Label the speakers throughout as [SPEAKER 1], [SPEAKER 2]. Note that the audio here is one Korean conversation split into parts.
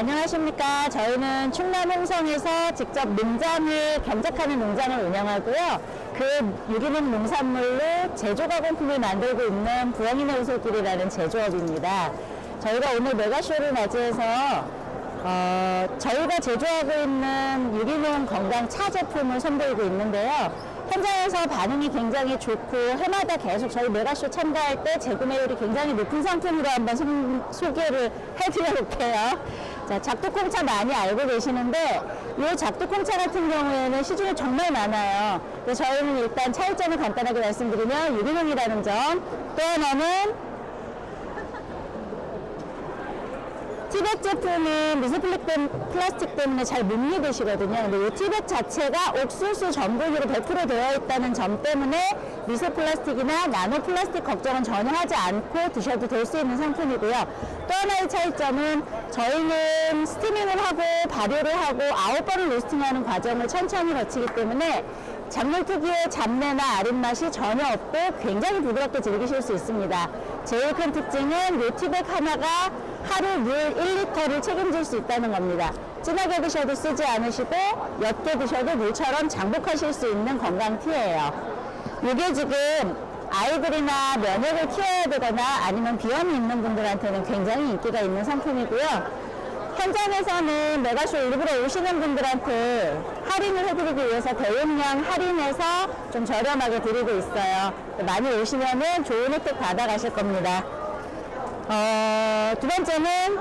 [SPEAKER 1] 안녕하십니까. 저희는 충남 홍성에서 직접 농장을 경작하는 농장을 운영하고요. 그 유기농 농산물로 제조 가공품을 만들고 있는 부엉이네 우솔길이라는 제조업입니다. 저희가 오늘 메가쇼를 맞이해서 어, 저희가 제조하고 있는 유기농 건강 차 제품을 선보이고 있는데요. 현장에서 반응이 굉장히 좋고 해마다 계속 저희 메가쇼 참가할 때 재구매율이 굉장히 높은 상품으로 한번 소, 소개를 해드려볼게요. 자, 작두콩차 많이 알고 계시는데 이 작두콩차 같은 경우에는 시중에 정말 많아요. 저희는 일단 차이점을 간단하게 말씀드리면 유기농이라는 점, 또 하나는 티백 제품은 때- 플라스틱 때문에 잘 못 믿으시거든요. 근데 이 티백 자체가 옥수수 전분으로 100% 되어 있다는 점 때문에 미세 플라스틱이나 나노 플라스틱 걱정은 전혀 하지 않고 드셔도 될 수 있는 상품이고요. 또 하나의 차이점은 저희는 스티밍을 하고 발효를 하고 아홉 번을 로스팅하는 과정을 천천히 거치기 때문에 작물 특유의 잡내나 아린 맛이 전혀 없고 굉장히 부드럽게 즐기실 수 있습니다. 제일 큰 특징은 요 티백 하나가 하루 물 1리터를 책임질 수 있다는 겁니다. 진하게 드셔도 쓰지 않으시고 옅게 드셔도 물처럼 장복하실 수 있는 건강 티예요. 이게 지금 아이들이나 면역을 키워야 되거나 아니면 비염이 있는 분들한테는 굉장히 인기가 있는 상품이고요. 현장에서는 메가쇼 일부러 오시는 분들한테 할인을 해드리기 위해서 대용량 할인해서 좀 저렴하게 드리고 있어요. 많이 오시면은 좋은 혜택 받아가실 겁니다. 어, 두 번째는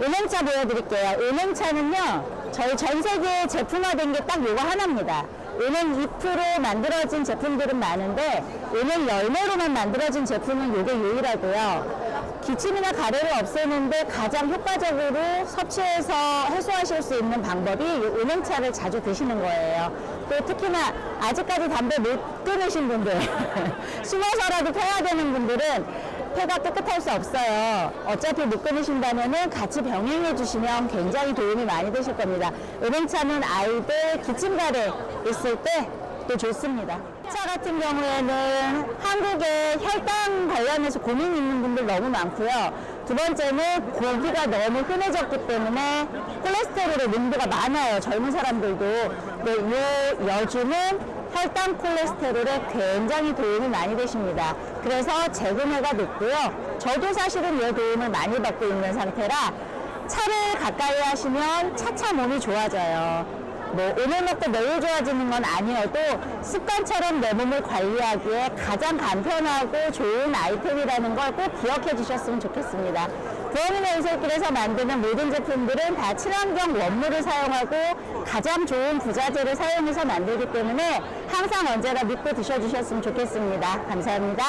[SPEAKER 1] 은행차 보여드릴게요. 은행차는요, 저희 전 세계에 제품화된 게 딱 요거 하나입니다. 은행 잎으로 만들어진 제품들은 많은데, 은행 열매로만 만들어진 제품은 요게 유일하고요. 기침이나 가래를 없애는데 가장 효과적으로 섭취해서 해소하실 수 있는 방법이 이 은행차를 자주 드시는 거예요. 또 특히나 아직까지 담배 못 끊으신 분들, 숨어서라도 펴야 되는 분들은 폐가 깨끗할 수 없어요. 어차피 못 끊으신다면은 같이 병행해 주시면 굉장히 도움이 많이 되실 겁니다. 은행차는 아이들 기침 가래 있을 때 또 좋습니다. 차 같은 경우에는 한국에 혈당 관련해서 고민 있는 분들 너무 많고요. 두 번째는 고기가 너무 흔해졌기 때문에 콜레스테롤의 농도가 많아요. 젊은 사람들도. 근데 이 여주는 혈당 콜레스테롤에 굉장히 도움이 많이 되십니다. 그래서 재구매가 높고요. 저도 사실은 이 도움을 많이 받고 있는 상태라 차를 가까이 하시면 차차 몸이 좋아져요. 뭐 오늘 먹고 내일 좋아지는 건 아니어도 습관처럼 내 몸을 관리하기에 가장 간편하고 좋은 아이템이라는 걸 꼭 기억해 주셨으면 좋겠습니다. 부엉이네 의솔길에서 만드는 모든 제품들은 다 친환경 원물을 사용하고 가장 좋은 부자재를 사용해서 만들기 때문에 항상 언제나 믿고 드셔주셨으면 좋겠습니다. 감사합니다.